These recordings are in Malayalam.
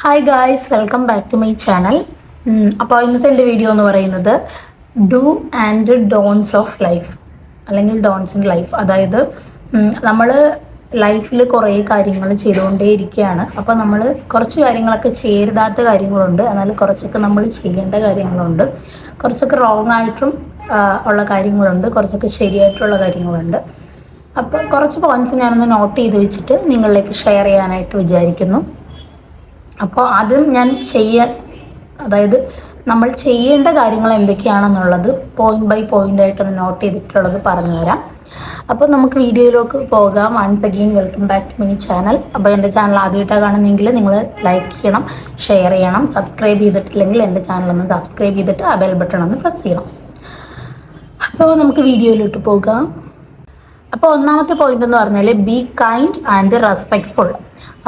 Hi guys welcome back to my channel അപ്പോൾ ഇന്നത്തെ എന്റെ വീഡിയോ എന്ന് പറയുന്നത് do and don'ts of life അല്ലെങ്കിൽ ഡോൺസ് ഇൻ ലൈഫ് അതായത് നമ്മൾ ലൈഫിൽ കുറേ കാര്യങ്ങൾ ചെയ്തുകൊണ്ടേ ഇരിക്കുകയാണ്. അപ്പോൾ നമ്മൾ കുറച്ച് കാര്യങ്ങളൊക്കെ ചെയ്യരുതാത്ത കാര്യങ്ങളുണ്ട്. എന്നാൽ കുറച്ചൊക്കെ നമ്മൾ ചെയ്യേണ്ട കാര്യങ്ങളുണ്ട്. കുറച്ചൊക്കെ റോങ് ആയിട്ടും ഉള്ള കാര്യങ്ങളുണ്ട്. കുറച്ചൊക്കെ ശരിയായിട്ടുള്ള കാര്യങ്ങളുണ്ട്. അപ്പോൾ കുറച്ച് പോയിന്റ്സ് ഞാനൊന്ന് നോട്ട് ചെയ്ത് വെച്ചിട്ട് നിങ്ങളിലേക്ക് ഷെയർ ചെയ്യാനായിട്ട് വിചാരിക്കുന്നു. അപ്പോൾ അത് ഞാൻ ചെയ്യാൻ അതായത് നമ്മൾ ചെയ്യേണ്ട കാര്യങ്ങൾ എന്തൊക്കെയാണെന്നുള്ളത് പോയിന്റ് ബൈ പോയിന്റ് ആയിട്ടൊന്ന് നോട്ട് ചെയ്തിട്ടുള്ളത് പറഞ്ഞു തരാം അപ്പോൾ നമുക്ക് വീഡിയോയിലേക്ക് പോകാം. Once again welcome back to my channel അപ്പോൾ എന്റെ ചാനൽ ആദ്യമായിട്ടാണ് കാണുന്നെങ്കിൽ നിങ്ങൾ ലൈക്ക് ചെയ്യണം ഷെയർ ചെയ്യണം സബ്സ്ക്രൈബ് ചെയ്തിട്ടില്ലെങ്കിൽ എന്റെ ചാനൽ ഒന്ന് സബ്സ്ക്രൈബ് ചെയ്തിട്ട് ആ ബെൽ ബട്ടൺ ഒന്ന് പ്രസ് ചെയ്യണം. അപ്പോൾ നമുക്ക് വീഡിയോയിലോട്ട് പോകാം. അപ്പോൾ ഒന്നാമത്തെ പോയിന്റ് എന്ന് പറഞ്ഞാൽ ബി കൈൻഡ് ആൻഡ് റെസ്പെക്ട്ഫുൾ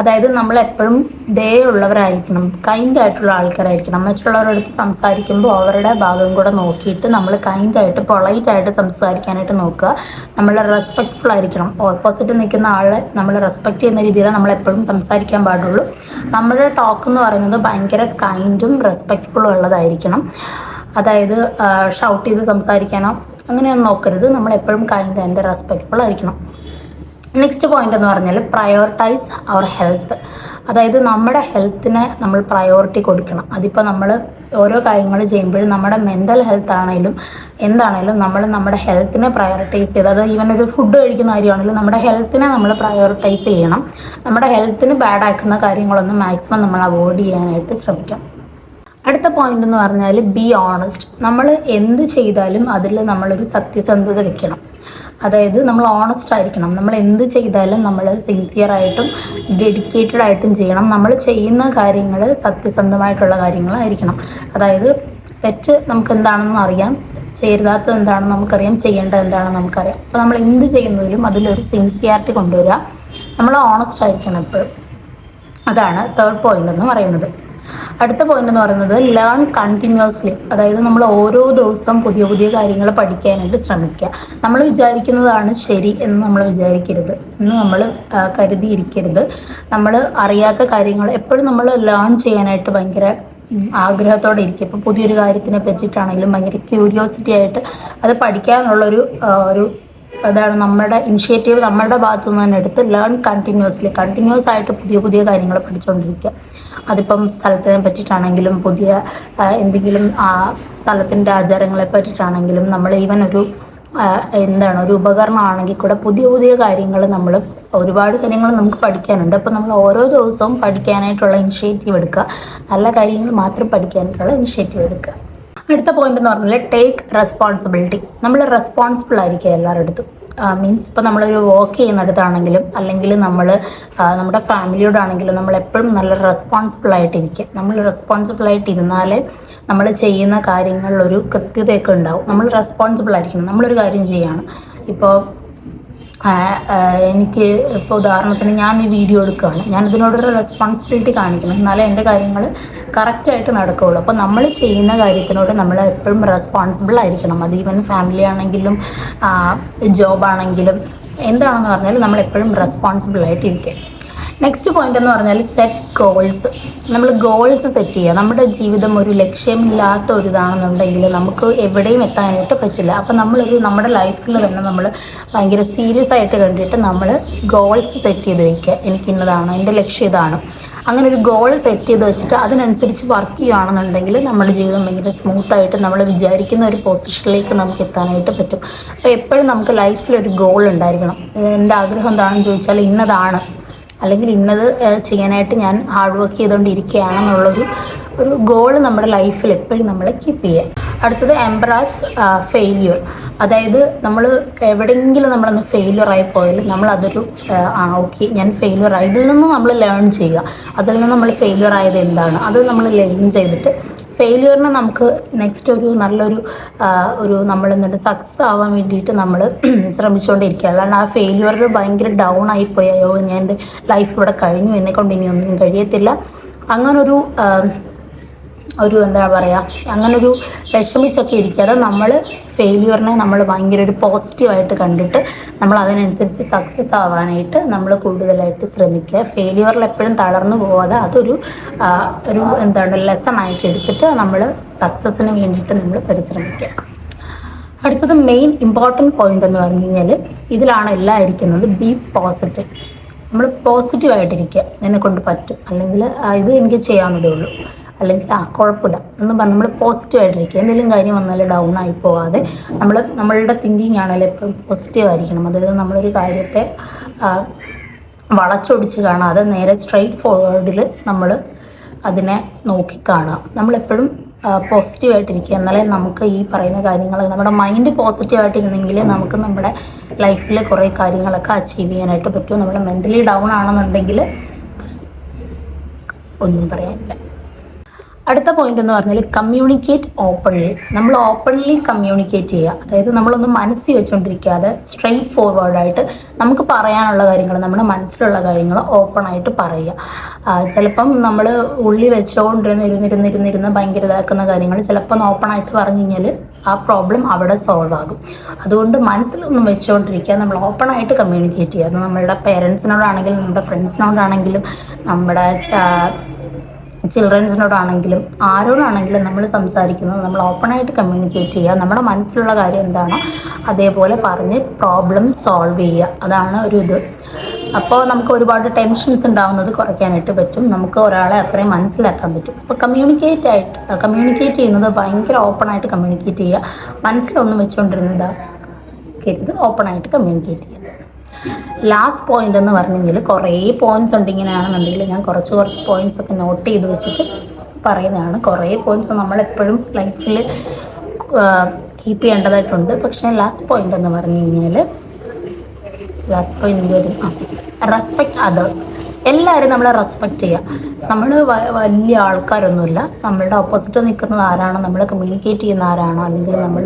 അതായത് നമ്മൾ എപ്പോഴും ദയുള്ളവരായിരിക്കണം കൈൻഡ് ആയിട്ടുള്ള ആൾക്കാരായിരിക്കണം. മറ്റുള്ളവരുടെ അടുത്ത് സംസാരിക്കുമ്പോൾ അവരുടെ ഭാഗം കൂടെ നോക്കിയിട്ട് നമ്മൾ കൈൻഡ് ആയിട്ട് പൊളൈറ്റ് ആയിട്ട് സംസാരിക്കാനായിട്ട് നോക്കുക. നമ്മൾ റെസ്പെക്ട്ഫുൾ ആയിരിക്കണം. ഓപ്പോസിറ്റ് നിൽക്കുന്ന ആളെ നമ്മൾ റെസ്പെക്ട് ചെയ്യുന്ന രീതിയിൽ നമ്മൾ എപ്പോഴും സംസാരിക്കാൻ പാടുള്ളൂ. നമ്മുടെ ടോക്ക് എന്ന് പറയുന്നത് ഭയങ്കര കൈൻഡും റെസ്പെക്ട്ഫുള്ളും ഉള്ളതായിരിക്കണം. അതായത് ഷൗട്ട് ചെയ്ത് സംസാരിക്കാനോ അങ്ങനെയൊന്നും നോക്കരുത്. നമ്മൾ എപ്പോഴും കൈൻഡ് ആൻഡ് റെസ്പെക്ട്ഫുൾ ആയിരിക്കണം. നെക്സ്റ്റ് പോയിന്റ് എന്ന് പറഞ്ഞാൽ പ്രയോറിറ്റൈസ് അവർ ഹെൽത്ത് അതായത് നമ്മുടെ ഹെൽത്തിനെ നമ്മൾ പ്രയോറിറ്റി കൊടുക്കണം. അതിപ്പോൾ നമ്മൾ ഓരോ കാര്യങ്ങൾ ചെയ്യുമ്പോഴും നമ്മുടെ മെന്റൽ ഹെൽത്ത് ആണെങ്കിലും എന്താണെങ്കിലും നമ്മൾ നമ്മുടെ ഹെൽത്തിനെ പ്രയോറിറ്റൈസ് ചെയ്ത് അത് ഈവൻ ഒരു ഫുഡ് കഴിക്കുന്ന കാര്യമാണെങ്കിലും നമ്മുടെ ഹെൽത്തിനെ നമ്മൾ പ്രയോറിറ്റൈസ് ചെയ്യണം. നമ്മുടെ ഹെൽത്തിന് ബാഡ് ആക്കുന്ന കാര്യങ്ങളൊന്നും മാക്സിമം നമ്മൾ അവോയ്ഡ് ചെയ്യാനായിട്ട് ശ്രമിക്കാം. അടുത്ത പോയിന്റ് എന്ന് പറഞ്ഞാൽ ബി ഓണസ്റ്റ് നമ്മൾ എന്ത് ചെയ്താലും അതിൽ നമ്മളൊരു സത്യസന്ധത വെക്കണം. അതായത് നമ്മൾ ഓണസ്റ്റ് ആയിരിക്കണം. നമ്മൾ എന്ത് ചെയ്താലും നമ്മൾ സിൻസിയർ ആയിട്ടും ഡെഡിക്കേറ്റഡ് ആയിട്ടും ചെയ്യണം. നമ്മൾ ചെയ്യുന്ന കാര്യങ്ങൾ സത്യസന്ധമായിട്ടുള്ള കാര്യങ്ങളായിരിക്കണം. അതായത് തെറ്റ് നമുക്ക് എന്താണെന്ന് അറിയാം. ചേരുതാത്തത് എന്താണെന്ന് നമുക്കറിയാം. ചെയ്യേണ്ടത് എന്താണെന്ന് നമുക്കറിയാം. അപ്പോൾ നമ്മൾ എന്ത് ചെയ്യുന്നതിലും അതിലൊരു സിൻസിയാരിറ്റി കൊണ്ടുവരിക. നമ്മൾ ഓണസ്റ്റ് ആയിരിക്കണം എപ്പോഴും. അതാണ് തേർഡ് പോയിന്റ് എന്ന് പറയുന്നത്. അടുത്ത പോയിന്റ് എന്ന് പറയുന്നത് ലേൺ കണ്ടിന്യൂസ്ലി അതായത് നമ്മൾ ഓരോ ദിവസം പുതിയ പുതിയ കാര്യങ്ങൾ പഠിക്കാനായിട്ട് ശ്രമിക്കുക. നമ്മൾ വിചാരിക്കുന്നതാണ് ശരി എന്ന് നമ്മൾ വിചാരിക്കരുത് എന്ന് നമ്മൾ കരുതിയിരിക്കരുത്. നമ്മൾ അറിയാത്ത കാര്യങ്ങൾ എപ്പോഴും നമ്മൾ ലേൺ ചെയ്യാനായിട്ട് ഭയങ്കര ആഗ്രഹത്തോടെ ഇരിക്കും ഇപ്പോൾ പുതിയൊരു കാര്യത്തിനെ പറ്റിയിട്ടാണെങ്കിലും ഭയങ്കര ക്യൂരിയോസിറ്റി ആയിട്ട് അത് പഠിക്കാനുള്ളൊരു ഒരു ഒരു അതാണ് നമ്മുടെ ഇനിഷ്യേറ്റീവ് നമ്മുടെ ഭാഗത്തു നിന്ന് തന്നെ എടുത്ത് ലേൺ കണ്ടിന്യൂസ്ലി കണ്ടിന്യൂസ് ആയിട്ട് പുതിയ പുതിയ കാര്യങ്ങൾ പഠിച്ചുകൊണ്ടിരിക്കുക അതിപ്പം സ്ഥലത്തിനെ പറ്റിയിട്ടാണെങ്കിലും പുതിയ എന്തെങ്കിലും ആ സ്ഥലത്തിന്റെ ആചാരങ്ങളെ പറ്റിയിട്ടാണെങ്കിലും നമ്മൾ ഈവൻ ഒരു എന്താണ് ഒരു ഉപകരണമാണെങ്കിൽ കൂടെ പുതിയ പുതിയ കാര്യങ്ങൾ നമ്മൾ ഒരുപാട് കാര്യങ്ങൾ നമുക്ക് പഠിക്കാനുണ്ട്. അപ്പോൾ നമ്മൾ ഓരോ ദിവസവും പഠിക്കാനായിട്ടുള്ള ഇനിഷ്യേറ്റീവ് എടുക്കുക നല്ല കാര്യങ്ങൾ മാത്രം പഠിക്കാനായിട്ടുള്ള ഇനിഷ്യേറ്റീവ് എടുക്കുക അടുത്ത പോയിന്റ് എന്ന് പറഞ്ഞാൽ ടേക്ക് റെസ്പോൺസിബിലിറ്റി നമ്മൾ റെസ്പോൺസിബിൾ ആയിരിക്കുക എല്ലാവരുടെ അടുത്തും മീൻസ് ഇപ്പോൾ നമ്മളൊരു വർക്ക് ചെയ്യുന്നിടത്താണെങ്കിലും അല്ലെങ്കിൽ നമ്മൾ നമ്മുടെ ഫാമിലിയോടാണെങ്കിലും നമ്മൾ എപ്പോഴും നല്ല റെസ്പോൺസിബിൾ ആയിട്ടിരിക്കുക നമ്മൾ റെസ്പോൺസിബിൾ ആയിട്ടിരുന്നാലേ നമ്മൾ ചെയ്യുന്ന കാര്യങ്ങളിലൊരു കൃത്യതയൊക്കെ ഉണ്ടാവും. നമ്മൾ റെസ്പോൺസിബിൾ ആയിരിക്കണം. നമ്മളൊരു കാര്യം ചെയ്യാണ്. ഇപ്പോൾ എനിക്ക് ഇപ്പോൾ ഉദാഹരണത്തിന് ഞാൻ ഈ വീഡിയോ എടുക്കുകയാണ്. ഞാൻ ഇതിനോടൊരു റെസ്പോൺസിബിലിറ്റി കാണിക്കണം എന്നാലേ എന്റെ കാര്യങ്ങൾ കറക്റ്റായിട്ട് നടക്കുകയുള്ളൂ. അപ്പോൾ നമ്മൾ ചെയ്യുന്ന കാര്യത്തിനോട് നമ്മൾ എപ്പോഴും റെസ്പോൺസിബിൾ ആയിരിക്കണം. അത് ഈവൻ ഫാമിലി ആണെങ്കിലും ജോബാണെങ്കിലും എന്താണെന്ന് പറഞ്ഞാൽ നമ്മൾ എപ്പോഴും റെസ്പോൺസിബിൾ ആയിട്ടിരിക്കുക. നെക്സ്റ്റ് പോയിന്റ് എന്ന് പറഞ്ഞാൽ സെറ്റ് ഗോൾസ് നമ്മൾ ഗോൾസ് സെറ്റ് ചെയ്യുക. നമ്മുടെ ജീവിതം ഒരു ലക്ഷ്യമില്ലാത്ത ഒരു ഇതാണെന്നുണ്ടെങ്കിൽ നമുക്ക് എവിടെയും എത്താനായിട്ട് പറ്റില്ല. അപ്പം നമ്മളൊരു നമ്മുടെ ലൈഫിൽ തന്നെ നമ്മൾ ഭയങ്കര സീരിയസ് ആയിട്ട് കണ്ടിട്ട് നമ്മൾ ഗോൾസ് സെറ്റ് ചെയ്ത് വയ്ക്കുക എനിക്ക് ഇന്നതാണ് എന്റെ ലക്ഷ്യം ഇതാണ്. അങ്ങനെ ഒരു ഗോൾ സെറ്റ് ചെയ്ത് വെച്ചിട്ട് അതിനനുസരിച്ച് വർക്ക് ചെയ്യുകയാണെന്നുണ്ടെങ്കിൽ നമ്മുടെ ജീവിതം ഭയങ്കര സ്മൂത്തായിട്ട് നമ്മൾ വിചാരിക്കുന്ന ഒരു പൊസിഷനിലേക്ക് നമുക്ക് എത്താനായിട്ട് പറ്റും. അപ്പോൾ എപ്പോഴും നമുക്ക് ലൈഫിൽ ഒരു ഗോൾ ഉണ്ടായിരിക്കണം. എന്റെ ആഗ്രഹം എന്താണെന്ന് ചോദിച്ചാൽ ഇന്നതാണ്. അല്ലെങ്കിൽ ഇന്നത് ചെയ്യാനായിട്ട് ഞാൻ ഹാർഡ് വർക്ക് ചെയ്തുകൊണ്ടിരിക്കുകയാണെന്നുള്ളൊരു ഒരു ഗോൾ നമ്മുടെ ലൈഫിൽ എപ്പോഴും നമ്മൾ കീപ്പ് ചെയ്യുക. അടുത്തത് എംബ്രാസ് ഫെയിലിയർ അതായത് നമ്മൾ എവിടെയെങ്കിലും നമ്മളൊന്ന് ഫെയിലിയർ ആയി പോയാലും നമ്മൾ അതൊരു ആ ഓക്കെ ഞാൻ ഫെയിലിയർ ആയി ഇതിൽ നിന്ന് നമ്മൾ ലേൺ ചെയ്യുക. അതിൽ നിന്ന് നമ്മൾ ഫെയിലിയർ ആയത് എന്താണ്? അത് നമ്മൾ ലേൺ ചെയ്തിട്ട് ഫെയിലിയറിന് നമുക്ക് നെക്സ്റ്റ് ഒരു നല്ലൊരു ഒരു നമ്മൾ എന്നിട്ട് സക്സസ് ആവാൻ വേണ്ടിയിട്ട് നമ്മൾ ശ്രമിച്ചുകൊണ്ടിരിക്കുക അല്ലാണ്ട് ആ ഫെയിലിയറിൽ ഭയങ്കര ഡൗൺ ആയിപ്പോയോ. ഞാൻ എന്റെ ലൈഫ് ഇവിടെ കഴിഞ്ഞു. എന്നെ കൊണ്ട് ഇനി ഒന്നും കഴിയത്തില്ല. അങ്ങനൊരു ഒരു എന്താ പറയുക അങ്ങനൊരു വിഷമിച്ചൊക്കെ ഇരിക്കാതെ നമ്മൾ ഫെയിലിയറിനെ നമ്മൾ ഭയങ്കര ഒരു പോസിറ്റീവായിട്ട് കണ്ടിട്ട് നമ്മൾ അതിനനുസരിച്ച് സക്സസ് ആവാനായിട്ട് നമ്മൾ കൂടുതലായിട്ട് ശ്രമിക്കുക. ഫെയിലിയറിൽ എപ്പോഴും തളർന്നു പോവാതെ അതൊരു ഒരു എന്താണ് ലെസൺ ആയിട്ട് എടുത്തിട്ട് നമ്മൾ സക്സസ്സിന് വേണ്ടിയിട്ട് നമ്മൾ പരിശ്രമിക്കുക. അടുത്തത് മെയിൻ ഇമ്പോർട്ടന്റ് പോയിന്റ് എന്ന് പറഞ്ഞു കഴിഞ്ഞാൽ ഇതിലാണ് എല്ലാം ഇരിക്കുന്നത് ബി പോസിറ്റീവ് നമ്മൾ പോസിറ്റീവായിട്ടിരിക്കുക എന്നെ കൊണ്ട് പറ്റും. അല്ലെങ്കിൽ ഇത് എനിക്ക് ചെയ്യാവുന്നതേ ഉള്ളൂ. അല്ലെങ്കിൽ ആ കുഴപ്പമില്ല. എന്ന് പറഞ്ഞ് നമ്മൾ പോസിറ്റീവായിട്ടിരിക്കുക എന്തെങ്കിലും കാര്യം വന്നാൽ ഡൗൺ ആയി പോവാതെ നമ്മൾ നമ്മളുടെ തിങ്കിങ് ആണല്ലോ എപ്പോഴും പോസിറ്റീവ് ആയിരിക്കണം. അതായത് നമ്മളൊരു കാര്യത്തെ വളച്ചൊടിച്ച് കാണാതെ നേരെ സ്ട്രെയിറ്റ് ഫോർവേഡിൽ നമ്മൾ അതിനെ നോക്കിക്കാണുക നമ്മളെപ്പോഴും പോസിറ്റീവായിട്ടിരിക്കുക എന്നാലേ നമുക്ക് ഈ പറയുന്ന കാര്യങ്ങൾ നമ്മുടെ മൈൻഡ് പോസിറ്റീവായിട്ടിരുന്നെങ്കിൽ നമുക്ക് നമ്മുടെ ലൈഫിൽ കുറേ കാര്യങ്ങളൊക്കെ അച്ചീവ് ചെയ്യാനായിട്ട് പറ്റും. നമ്മൾ മെന്റലി ഡൗൺ ആണെന്നുണ്ടെങ്കിൽ ഒന്നും പറയാനില്ല. അടുത്ത പോയിന്റ് എന്ന് പറഞ്ഞാൽ കമ്മ്യൂണിക്കേറ്റ് ഓപ്പൺലി നമ്മൾ ഓപ്പൺലി കമ്മ്യൂണിക്കേറ്റ് ചെയ്യുക. അതായത് നമ്മളൊന്നും മനസ്സിൽ വെച്ചുകൊണ്ടിരിക്കാതെ സ്ട്രെയിറ്റ് ഫോർവേഡായിട്ട് നമുക്ക് പറയാനുള്ള കാര്യങ്ങൾ നമ്മുടെ മനസ്സിലുള്ള കാര്യങ്ങൾ ഓപ്പണായിട്ട് പറയുക. ചിലപ്പം നമ്മൾ ഉള്ളി വെച്ചുകൊണ്ടിരുന്ന് ഇരുന്നിരുന്നിരുന്നിരുന്ന് ഭയങ്കര ഇതാക്കുന്ന കാര്യങ്ങൾ ചിലപ്പം ഓപ്പണായിട്ട് പറഞ്ഞു കഴിഞ്ഞാൽ ആ പ്രോബ്ലം അവിടെ സോൾവ് ആകും. അതുകൊണ്ട് മനസ്സിലൊന്നും വെച്ചുകൊണ്ടിരിക്കുക നമ്മൾ ഓപ്പൺ ആയിട്ട് കമ്മ്യൂണിക്കേറ്റ് ചെയ്യുക. അത് നമ്മളുടെ പേരൻസിനോടാണെങ്കിലും നമ്മുടെ ഫ്രണ്ട്സിനോടാണെങ്കിലും നമ്മുടെ ചിൽഡ്രൻസിനോടാണെങ്കിലും ആരോടാണെങ്കിലും നമ്മൾ സംസാരിക്കുന്നത് നമ്മൾ ഓപ്പണായിട്ട് കമ്മ്യൂണിക്കേറ്റ് ചെയ്യുക. നമ്മുടെ മനസ്സിലുള്ള കാര്യം എന്താണോ? അതേപോലെ പറഞ്ഞ് പ്രോബ്ലം സോൾവ് ചെയ്യുക. അതാണ് ഒരു ഇത്. അപ്പോൾ നമുക്ക് ഒരുപാട് ടെൻഷൻസ് ഉണ്ടാകുന്നത് കുറയ്ക്കാനായിട്ട് പറ്റും. നമുക്ക് ഒരാളെ അത്രയും മനസ്സിലാക്കാൻ പറ്റും. അപ്പോൾ കമ്മ്യൂണിക്കേറ്റ് ആയിട്ട് കമ്മ്യൂണിക്കേറ്റ് ചെയ്യുന്നത് ഭയങ്കര ഓപ്പണായിട്ട് കമ്മ്യൂണിക്കേറ്റ് ചെയ്യുക. മനസ്സിലൊന്നും വെച്ചുകൊണ്ടിരുന്നതാണ് കരുത് ഓപ്പണായിട്ട് കമ്മ്യൂണിക്കേറ്റ് ചെയ്യുക. ലാസ്റ്റ് പോയിന്റ് എന്ന് പറഞ്ഞെങ്കിൽ കുറേ പോയിന്റ്സ് ഉണ്ട് ഇങ്ങനെയാണെന്നുണ്ടെങ്കിൽ ഞാൻ കുറച്ച് കുറച്ച് പോയിന്റ്സ് ഒക്കെ നോട്ട് ചെയ്ത് വെച്ചിട്ട് പറയുന്നതാണ്. കുറേ പോയിന്റ്സ് നമ്മളെപ്പോഴും ലൈഫിൽ കീപ്പ് ചെയ്യേണ്ടതായിട്ടുണ്ട്. പക്ഷേ ലാസ്റ്റ് പോയിന്റ് എന്ന് പറഞ്ഞു കഴിഞ്ഞാൽ ലാസ്റ്റ് പോയിന്റ് വരും ആ റെസ്പെക്റ്റ് അതേഴ്സ് എല്ലാവരും നമ്മളെ റെസ്പെക്റ്റ് ചെയ്യുക നമ്മൾ വലിയ ആൾക്കാരൊന്നുമില്ല. നമ്മളുടെ ഓപ്പോസിറ്റ് നിൽക്കുന്നത് ആരാണോ നമ്മൾ കമ്മ്യൂണിക്കേറ്റ് ചെയ്യുന്ന ആരാണോ അല്ലെങ്കിൽ നമ്മൾ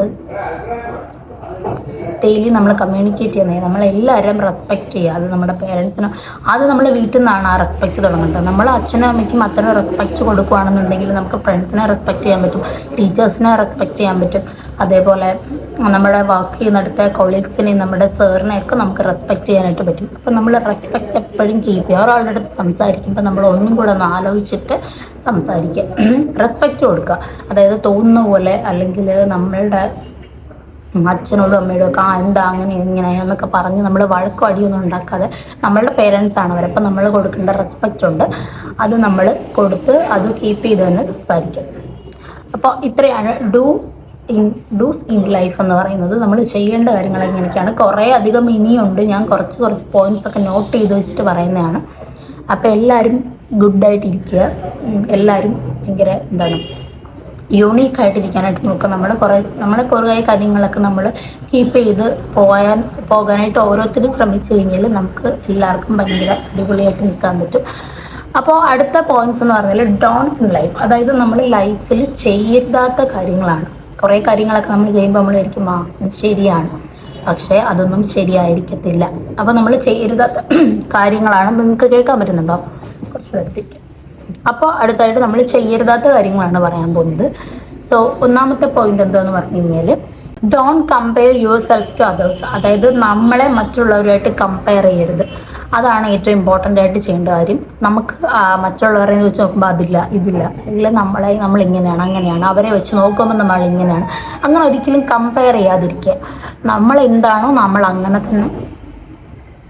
ഡെയിലി നമ്മൾ കമ്മ്യൂണിക്കേറ്റ് ചെയ്യുന്നത്. നമ്മളെല്ലാവരും റെസ്പെക്റ്റ് ചെയ്യുക. അത് നമ്മുടെ പേരൻസിനോ അത് നമ്മൾ വീട്ടിൽ നിന്നാണ് ആ റെസ്പെക്റ്റ് തുടങ്ങുന്നത്. നമ്മൾ അച്ഛനും അമ്മയ്ക്കും അത്രയും റെസ്പെക്റ്റ് കൊടുക്കുകയാണെന്നുണ്ടെങ്കിൽ നമുക്ക് ഫ്രണ്ട്സിനെ റെസ്പെക്റ്റ് ചെയ്യാൻ പറ്റും. ടീച്ചേഴ്സിനെ റെസ്പെക്റ്റ് ചെയ്യാൻ പറ്റും. അതേപോലെ നമ്മുടെ വർക്ക് ചെയ്യുന്നിടത്തെ കൊളീഗ്സിനെയും നമ്മുടെ സാറിനെയൊക്കെ നമുക്ക് റെസ്പെക്റ്റ് ചെയ്യാനായിട്ട് പറ്റും. അപ്പം നമ്മൾ റെസ്പെക്റ്റ് എപ്പോഴും കീപ്പ് ചെയ്യുക. ഒരാളുടെ അടുത്ത് സംസാരിക്കുമ്പോൾ നമ്മൾ ഒന്നും കൂടെ ഒന്ന് ആലോചിച്ചിട്ട് സംസാരിക്കുക. റെസ്പെക്റ്റ് കൊടുക്കുക. അതായത് തോന്നുന്ന പോലെ അല്ലെങ്കിൽ നമ്മളുടെ അച്ഛനോടും അമ്മയോടും ഒക്കെ ആ എന്താ അങ്ങനെ ഇങ്ങനെ എന്നൊക്കെ പറഞ്ഞ് നമ്മൾ വഴക്കും അടിയൊന്നും ഉണ്ടാക്കാതെ നമ്മളുടെ പേരൻസ് ആണ് അവരപ്പം നമ്മൾ കൊടുക്കേണ്ട റെസ്പെക്റ്റ് ഉണ്ട്. അത് നമ്മൾ കൊടുത്ത് അത് കീപ്പ് ചെയ്ത് തന്നെ സംസാരിക്കും. അപ്പോൾ ഇത്രയാണ് do in dos in life എന്ന് പറയുന്നത്. നമ്മൾ ചെയ്യേണ്ട കാര്യങ്ങൾ എങ്ങനെയൊക്കെയാണ് കുറേ അധികം ഇനിയുണ്ട്. ഞാൻ കുറച്ച് കുറച്ച് പോയിന്റ്സ് ഒക്കെ നോട്ട് ചെയ്ത് വെച്ചിട്ട് പറയുന്നതാണ്. അപ്പോൾ എല്ലാവരും ഗുഡായിട്ടിരിക്കുക എല്ലാവരും ഭയങ്കര എന്താണ് യൂണീക്ക് ആയിട്ടിരിക്കാനായിട്ട് നോക്കുക. നമ്മൾ കുറേ നമ്മുടെ കുറേ കാര്യങ്ങളൊക്കെ നമ്മൾ കീപ്പ് ചെയ്ത് പോകാൻ പോകാനായിട്ട് ഓരോരുത്തരും ശ്രമിച്ചു കഴിഞ്ഞാൽ നമുക്ക് എല്ലാവർക്കും ഭയങ്കര അടിപൊളിയായിട്ട് നിൽക്കാൻ പറ്റും. അപ്പോൾ അടുത്ത പോയിന്റ്സ് എന്ന് പറഞ്ഞാൽ ഡോൺസ് ഇൻ ലൈഫ് അതായത് നമ്മൾ ലൈഫിൽ ചെയ്യാത്ത കാര്യങ്ങളാണ്. കുറേ കാര്യങ്ങളൊക്കെ നമ്മൾ ചെയ്യുമ്പോൾ നമ്മൾ ആയിരിക്കും ആ ശരിയാണ്. പക്ഷേ അതൊന്നും ശരിയായിരിക്കത്തില്ല. അപ്പോൾ നമ്മൾ ചെയ്യരുതാത്ത കാര്യങ്ങളാണ്. നിങ്ങൾക്ക് കേൾക്കാൻ പറ്റുന്നുണ്ടോ? കുറച്ച് അടുത്തേക്ക് അപ്പോൾ അടുത്തായിട്ട് നമ്മൾ ചെയ്യരുതാത്ത കാര്യങ്ങളാണ് പറയാൻ പോകുന്നത്. സോ ഒന്നാമത്തെ പോയിന്റ് എന്താന്ന് പറഞ്ഞു കഴിഞ്ഞാൽ don't compare yourself to others അതായത് നമ്മളെ മറ്റുള്ളവരുമായിട്ട് കമ്പയർ ചെയ്യരുത്. അതാണ് ഏറ്റവും ഇമ്പോർട്ടന്റ് ആയിട്ട് ചെയ്യേണ്ട കാര്യം. നമുക്ക് മറ്റുള്ളവരെ വെച്ച് നോക്കുമ്പോൾ അതില്ല ഇതില്ല. അല്ലെങ്കിൽ നമ്മളെ നമ്മൾ ഇങ്ങനെയാണ് അങ്ങനെയാണ്. അവരെ വെച്ച് നോക്കുമ്പോൾ നമ്മൾ ഇങ്ങനെയാണ് അങ്ങനെ ഒരിക്കലും കമ്പയർ ചെയ്യാതിരിക്കുക. നമ്മൾ എന്താണോ നമ്മൾ അങ്ങനെ തന്നെ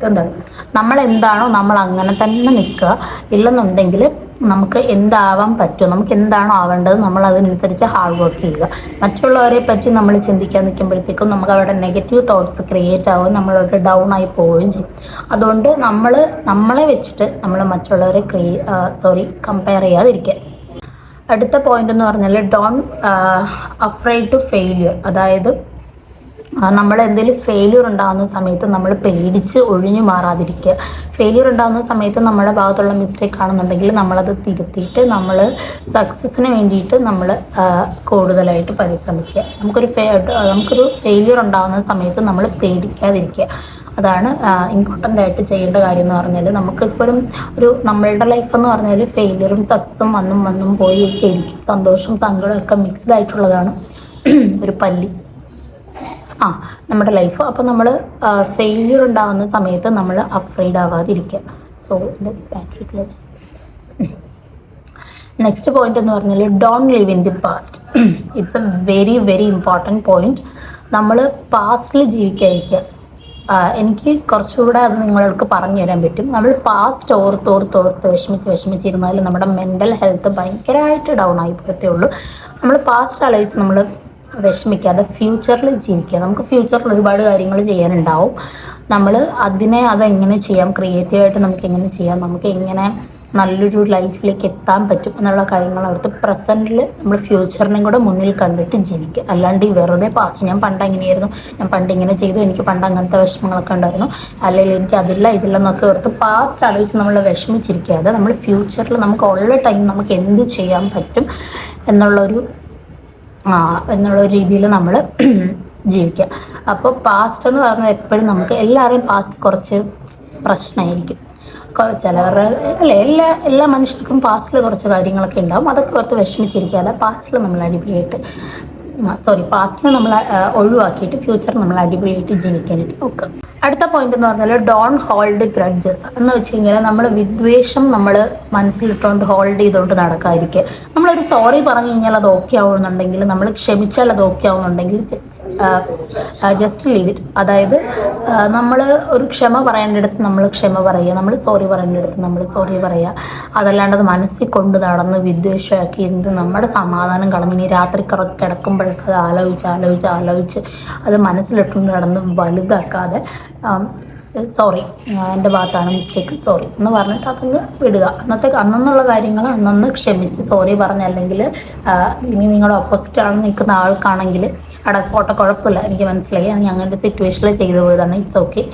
എന്താണ്? നമ്മൾ എന്താണോ നമ്മൾ അങ്ങനെ തന്നെ നിൽക്കുക. ഇല്ലെന്നുണ്ടെങ്കിൽ നമുക്ക് എന്താവാൻ പറ്റും നമുക്ക് എന്താണോ ആവേണ്ടത് നമ്മൾ അതിനനുസരിച്ച് ഹാർഡ് വർക്ക് ചെയ്യുക. മറ്റുള്ളവരെ പറ്റി നമ്മൾ ചിന്തിക്കാൻ നിൽക്കുമ്പോഴത്തേക്കും നമുക്ക് അവിടെ നെഗറ്റീവ് തോട്ട്സ് ക്രിയേറ്റ് ആവുകയും നമ്മളവിടെ ഡൗൺ ആയി പോവുകയും ചെയ്യും. അതുകൊണ്ട് നമ്മൾ നമ്മളെ വെച്ചിട്ട് നമ്മൾ മറ്റുള്ളവരെ സോറി കമ്പയർ ചെയ്യാതിരിക്കുക. അടുത്ത പോയിന്റ് എന്ന് പറഞ്ഞാൽ ഡോൺ അഫ്രൈഡ് ടു ഫെയിലിയർ അതായത് നമ്മൾ എന്തെങ്കിലും ഫെയിലിയർ ഉണ്ടാകുന്ന സമയത്ത് നമ്മൾ പേടിച്ച് ഒഴിഞ്ഞു മാറാതിരിക്കുക. ഫെയിലിയർ ഉണ്ടാകുന്ന സമയത്ത് നമ്മുടെ ഭാഗത്തുള്ള മിസ്റ്റേക്ക് ആണെന്നുണ്ടെങ്കിൽ നമ്മളത് തിരുത്തിയിട്ട് നമ്മൾ സക്സസ്സിന് വേണ്ടിയിട്ട് നമ്മൾ കൂടുതലായിട്ട് പരിശ്രമിക്കുക. നമുക്കൊരു ഫെ നമുക്കൊരു ഫെയിലിയർ ഉണ്ടാകുന്ന സമയത്ത് നമ്മൾ പേടിക്കാതിരിക്കുക. അതാണ് ഇമ്പോർട്ടന്റ് ആയിട്ട് ചെയ്യേണ്ട കാര്യം എന്ന് പറഞ്ഞാൽ നമുക്കിപ്പോഴും ഒരു നമ്മളുടെ ലൈഫ് എന്ന് പറഞ്ഞാൽ ഫെയിലിയറും സക്സസും വന്നും വന്നും പോയി ഒക്കെ ഇരിക്കും. സന്തോഷം സങ്കടമൊക്കെ മിക്സ്ഡ് ആയിട്ടുള്ളതാണ് ഒരു പല്ലി. ആ നമ്മുടെ ലൈഫ് അപ്പോൾ നമ്മൾ ഫെയിലിയർ ഉണ്ടാകുന്ന സമയത്ത് നമ്മൾ afraid ആവാതിരിക്കുക. So battery clubs next point എന്ന് പറഞ്ഞാൽ don't live in the past it's a very very important point നമ്മൾ പാസ്റ്റിൽ ജീവിക്കാതിരിക്കുക. എനിക്ക് കുറച്ചുകൂടെ അത് നിങ്ങൾക്ക് പറഞ്ഞു തരാൻ പറ്റും. നമ്മൾ പാസ്റ്റ് ഓർത്ത് ഓർത്ത് ഓർത്ത് വിഷമിച്ച് വിഷമിച്ചിരുന്നാൽ നമ്മുടെ മെന്റൽ ഹെൽത്ത് ഭയങ്കരമായിട്ട് ഡൗൺ ആയി ഉള്ളൂ. നമ്മൾ പാസ്റ്റ് ആലോചിച്ച് നമ്മൾ വിഷമിക്കാതെ ഫ്യൂച്ചറിൽ ജീവിക്കുക. നമുക്ക് ഫ്യൂച്ചറിൽ ഒരുപാട് കാര്യങ്ങൾ ചെയ്യാനുണ്ടാവും. നമ്മൾ അതിനെ അതെങ്ങനെ ചെയ്യാം? ക്രിയേറ്റീവായിട്ട് നമുക്ക് എങ്ങനെ ചെയ്യാം? നമുക്ക് എങ്ങനെ നല്ലൊരു ലൈഫിലേക്ക് എത്താൻ പറ്റും? എന്നുള്ള കാര്യങ്ങൾ അവർക്ക് പ്രസന്റിൽ നമ്മൾ ഫ്യൂച്ചറിനെയും കൂടെ മുന്നിൽ കണ്ടിട്ട് ജീവിക്കുക. അല്ലാണ്ട് ഈ വെറുതെ പാസ്റ്റ് ഞാൻ പണ്ട് എങ്ങനെയായിരുന്നു? ഞാൻ പണ്ട് ഇങ്ങനെ ചെയ്തു. എനിക്ക് പണ്ട് അങ്ങനത്തെ വിഷമങ്ങളൊക്കെ ഉണ്ടായിരുന്നു. അല്ലെങ്കിൽ എനിക്ക് അതില്ല ഇതില്ല എന്നൊക്കെ ഓർത്ത് പാസ്റ്റ് ആലോചിച്ച് നമ്മൾ വിഷമിച്ചിരിക്കാതെ നമ്മൾ ഫ്യൂച്ചറിൽ നമുക്ക് ഉള്ള ടൈം നമുക്ക് എന്ത് ചെയ്യാൻ പറ്റും? എന്നുള്ളൊരു എന്നുള്ള രീതിയിൽ നമ്മൾ ജീവിക്കുക. അപ്പോൾ പാസ്റ്റ് എന്ന് പറഞ്ഞാൽ എപ്പോഴും നമുക്ക് എല്ലാവരെയും പാസ്റ്റ് കുറച്ച് പ്രശ്നമായിരിക്കും. ചിലവരുടെ അല്ലേ എല്ലാ എല്ലാ മനുഷ്യർക്കും പാസ്റ്റിൽ കുറച്ച് കാര്യങ്ങളൊക്കെ ഉണ്ടാവും. അതൊക്കെ ഓർത്ത് വിഷമിച്ചിരിക്കാതെ പാസ്റ്റിൽ നമ്മൾ അടിപൊളിയായിട്ട് സോറി പാസ്റ്റിനെ നമ്മൾ ഒഴിവാക്കിയിട്ട് ഫ്യൂച്ചർ നമ്മൾ അടിപൊളിയായിട്ട് ജീവിക്കാനായിട്ട് നോക്കുക. അടുത്ത പോയിന്റ് എന്ന് പറഞ്ഞാൽ ഡോൺ ഹോൾഡ് ഗ്രഡ്ജസ് എന്ന് വെച്ച് കഴിഞ്ഞാൽ നമ്മൾ വിദ്വേഷം നമ്മൾ മനസ്സിലിട്ടുകൊണ്ട് ഹോൾഡ് ചെയ്തുകൊണ്ട് നടക്കാതിരിക്കുക. നമ്മളൊരു സോറി പറഞ്ഞു കഴിഞ്ഞാൽ അത് ഓക്കെ ആവുന്നുണ്ടെങ്കിൽ നമ്മൾ ക്ഷമിച്ചാൽ അത് ഓക്കെ ആവുന്നുണ്ടെങ്കിൽ ജസ്റ്റ് ലീവ് ഇറ്റ് അതായത് നമ്മൾ ഒരു ക്ഷമ പറയേണ്ടിടത്ത് നമ്മൾ ക്ഷമ പറയുക. നമ്മൾ സോറി പറയേണ്ടിടത്ത് നമ്മൾ സോറി പറയുക. അതല്ലാണ്ട് അത് മനസ്സിൽ കൊണ്ട് നടന്ന് വിദ്വേഷമാക്കി എന്ത് നമ്മുടെ സമാധാനം കളഞ്ഞ് ഇനി രാത്രി കിടക്കുമ്പോഴൊക്കെ ആലോചിച്ച് ആലോചിച്ച് ആലോചിച്ച് അത് മനസ്സിലിട്ടുകൊണ്ട് നടന്ന് വലുതാക്കാതെ സോറി എന്റെ ഭാഗത്താണ് മിസ്റ്റേക്ക് സോറി എന്ന് പറഞ്ഞിട്ട് അതങ്ങ് വിടുക. അന്നത്തെ അന്നുള്ള കാര്യങ്ങൾ അന്നന്ന് ക്ഷമിച്ച് സോറി പറഞ്ഞ അല്ലെങ്കിൽ ഇനി നിങ്ങളുടെ ഓപ്പോസിറ്റാണ് നിൽക്കുന്ന ആൾക്കാണെങ്കിൽ അടക്കോട്ടെ കുഴപ്പമില്ല. എനിക്ക് മനസ്സിലായി. അത് ഞങ്ങളുടെ സിറ്റുവേഷനിൽ ചെയ്തു പോയതാണ്. ഇറ്റ്സ് ഓക്കെ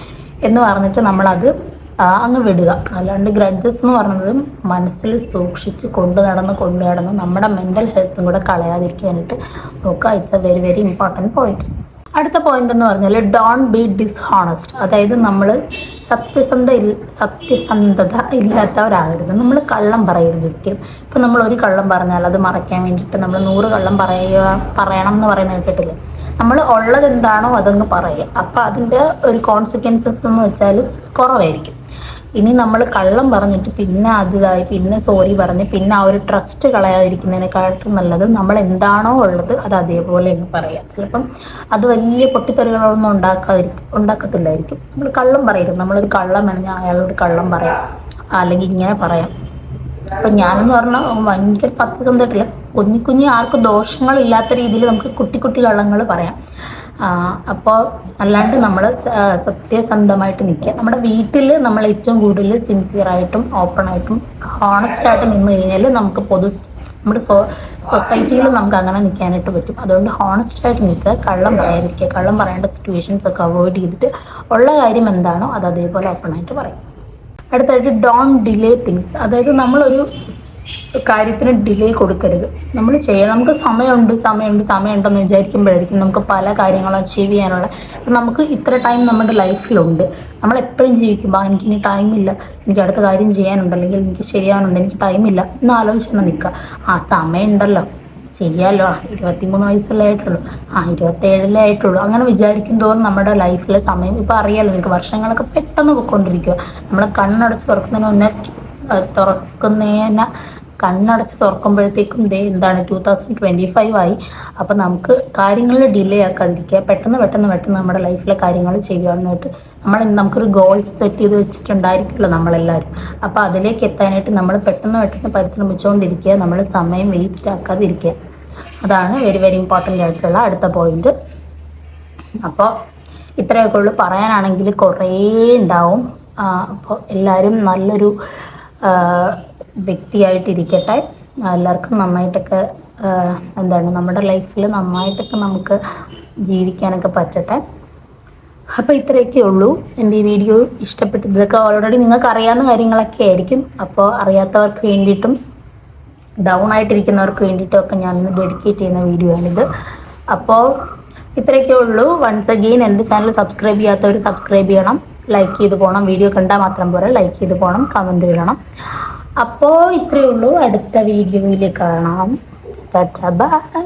എന്ന് പറഞ്ഞിട്ട് നമ്മളത് അങ്ങ് വിടുക. അല്ലാണ്ട് ഗ്രഡ്ജസ് എന്ന് പറയുന്നത് മനസ്സിൽ സൂക്ഷിച്ച് കൊണ്ടു നടന്ന് കൊണ്ടു നടന്ന് നമ്മുടെ മെന്റൽ ഹെൽത്തും കൂടെ കളയാതിരിക്കാനായിട്ട് നോക്കുക. It's a very very important point അടുത്ത പോയിന്റ് എന്ന് പറഞ്ഞാൽ ഡോൺ ബി ഡിസ്ഹോണസ്റ്റ് അതായത് നമ്മൾ സത്യസന്ധ സത്യസന്ധത ഇല്ലാത്തവരാകരുത്. നമ്മൾ കള്ളം പറയരുത് ഒരിക്കലും. ഇപ്പം നമ്മൾ ഒരു കള്ളം പറഞ്ഞാൽ അത് മറയ്ക്കാൻ വേണ്ടിയിട്ട് നമ്മൾ നൂറ് കള്ളം പറയുക പറയണം എന്ന് പറയുന്ന കേട്ടിട്ടില്ല? നമ്മൾ ഉള്ളത് എന്താണോ അതങ്ങ് പറയുക. അപ്പം അതിന്റെ ഒരു കോൺസിക്വൻസസ് എന്ന് വെച്ചാൽ കുറവായിരിക്കും. ഇനി നമ്മൾ കള്ളം പറഞ്ഞിട്ട് പിന്നെ അതിതായി പിന്നെ സോറി പറഞ്ഞ് പിന്നെ ആ ഒരു ട്രസ്റ്റ് കളയാതിരിക്കുന്നതിനെക്കാട്ടും നല്ലത് നമ്മൾ എന്താണോ ഉള്ളത് അത് അതേപോലെ എന്ന് പറയാം. ചിലപ്പം അത് വലിയ പൊട്ടിത്തെറികളൊന്നും ഉണ്ടാക്കാതിരിക്കും ഉണ്ടാക്കത്തില്ലായിരിക്കും. നമ്മൾ കള്ളം പറയരുത്. നമ്മളൊരു കള്ളം വേണമെങ്കിൽ അയാളോട് കള്ളം പറയാം. അല്ലെങ്കിൽ ഇങ്ങനെ പറയാം. അപ്പം ഞാനെന്ന് പറഞ്ഞാൽ ഭയങ്കര സത്യസന്ധമായിട്ടില്ല കുഞ്ഞി കുഞ്ഞി ആർക്കും ദോഷങ്ങളില്ലാത്ത രീതിയിൽ നമുക്ക് കുട്ടി കുട്ടി കള്ളങ്ങൾ പറയാം. അപ്പോൾ അല്ലാണ്ട് നമ്മൾ സത്യസന്ധമായിട്ട് നിൽക്കുക നമ്മുടെ വീട്ടിൽ നമ്മൾ ഏറ്റവും കൂടുതൽ സിൻസിയറായിട്ടും ഓപ്പണായിട്ടും ഹോണസ്റ്റ് ആയിട്ട് നിന്ന് കഴിഞ്ഞാൽ നമുക്ക് പൊതു നമ്മുടെ സൊസൈറ്റിയിൽ നമുക്ക് അങ്ങനെ നിൽക്കാനായിട്ട് പറ്റും. അതുകൊണ്ട് ഹോണസ്റ്റ് ആയിട്ട് നിൽക്കുക കള്ളം പറയാതിരിക്കുക കള്ളം പറയേണ്ട സിറ്റുവേഷൻസ് ഒക്കെ അവോയ്ഡ് ചെയ്തിട്ട് ഉള്ള കാര്യം എന്താണോ അത് അതേപോലെ ഓപ്പണായിട്ട് പറയും. അടുത്തായിട്ട് ഡോൺ ഡിലേ തിങ്സ് അതായത് നമ്മളൊരു കാര്യത്തിന് ഡിലേ കൊടുക്കരുത്. നമ്മൾ ചെയ്യണം. നമുക്ക് സമയമുണ്ട് സമയമുണ്ട് സമയമുണ്ടെന്ന് വിചാരിക്കുമ്പോഴായിരിക്കും നമുക്ക് പല കാര്യങ്ങളും അച്ചീവ് ചെയ്യാനുള്ള. നമുക്ക് ഇത്ര ടൈം നമ്മുടെ ലൈഫിലുണ്ട് നമ്മൾ എപ്പോഴും ജീവിക്കുമ്പോൾ ടൈം ടൈമില്ല എനിക്ക് അടുത്ത കാര്യം ചെയ്യാനുണ്ട്. അല്ലെങ്കിൽ എനിക്ക് ശരിയാവുന്നുണ്ട് എനിക്ക് ടൈമില്ല എന്ന് ആലോചിച്ചാൽ നിൽക്കുക. ആ സമയമുണ്ടല്ലോ. ചെയ്യാമല്ലോ ഇരുപത്തിമൂന്ന് വയസ്സല്ലേ ആയിട്ടുള്ളൂ. ആ ഇരുപത്തേഴിലേ ആയിട്ടുള്ളൂ. അങ്ങനെ വിചാരിക്കും തോറും നമ്മുടെ ലൈഫിലെ സമയം ഇപ്പം അറിയാലോ. നിങ്ങൾക്ക് വർഷങ്ങളൊക്കെ പെട്ടെന്ന് പോയിക്കൊണ്ടിരിക്കുക. നമ്മൾ കണ്ണടച്ച് തുറക്കുന്നതിന് മുന്നേ തുറക്കുന്നതിന് കണ്ണടച്ച് തുറക്കുമ്പോഴത്തേക്കും ദേ എന്താണ് ടൂ തൗസൻഡ് ട്വന്റി ഫൈവ് ആയി. അപ്പോൾ നമുക്ക് കാര്യങ്ങളിൽ ഡിലേ ആക്കാതിരിക്കുക. പെട്ടെന്ന് പെട്ടെന്ന് പെട്ടെന്ന് നമ്മുടെ ലൈഫിലെ കാര്യങ്ങൾ ചെയ്യാനായിട്ട് നമ്മൾ നമുക്കൊരു ഗോൾസ് സെറ്റ് ചെയ്ത് വെച്ചിട്ടുണ്ടായിരിക്കുമല്ലോ നമ്മളെല്ലാവരും. അപ്പോൾ അതിലേക്ക് എത്താനായിട്ട് നമ്മൾ പെട്ടെന്ന് പെട്ടെന്ന് പരിശ്രമിച്ചുകൊണ്ടിരിക്കുക. നമ്മൾ സമയം വേസ്റ്റ് ആക്കാതിരിക്കുക. അതാണ് വെരി വെരി ഇമ്പോർട്ടന്റ് ആയിട്ടുള്ള അടുത്ത പോയിന്റ് അപ്പോൾ ഇത്രയൊക്കെ ഉള്ളു. പറയാനാണെങ്കിൽ കുറേ ഉണ്ടാവും. അപ്പോൾ എല്ലാവരും നല്ലൊരു വ്യക്തിയായിട്ടിരിക്കട്ടെ. എല്ലാവർക്കും നന്നായിട്ടൊക്കെ എന്താണ് നമ്മുടെ ലൈഫിൽ നന്നായിട്ടൊക്കെ നമുക്ക് ജീവിക്കാനൊക്കെ പറ്റട്ടെ. അപ്പോൾ ഇത്രയൊക്കെ ഉള്ളൂ. എന്റെ ഈ വീഡിയോ ഇഷ്ടപ്പെട്ടു ഇതൊക്കെ ഓൾറെഡി നിങ്ങൾക്ക് അറിയാവുന്ന കാര്യങ്ങളൊക്കെ ആയിരിക്കും. അപ്പോൾ അറിയാത്തവർക്ക് വേണ്ടിയിട്ടും ഡൗൺ ആയിട്ടിരിക്കുന്നവർക്ക് വേണ്ടിയിട്ടും ഒക്കെ ഞാൻ ഡെഡിക്കേറ്റ് ചെയ്യുന്ന വീഡിയോ ആണിത്. അപ്പോൾ ഇത്രയൊക്കെ ഉള്ളൂ. വൺസ് അഗെയിൻ എന്റെ ചാനൽ സബ്സ്ക്രൈബ് ചെയ്യാത്തവർ സബ്സ്ക്രൈബ് ചെയ്യണം. ലൈക്ക് ചെയ്ത് പോകണം. വീഡിയോ കണ്ടാൽ മാത്രം പോരാ. ലൈക്ക് ചെയ്ത് പോകണം. കമന്റ് ചെയ്യണം അപ്പോൾ ഇത്രയേ ഉള്ളൂ. അടുത്ത വീഡിയോയിൽ കാണാം. ബൈ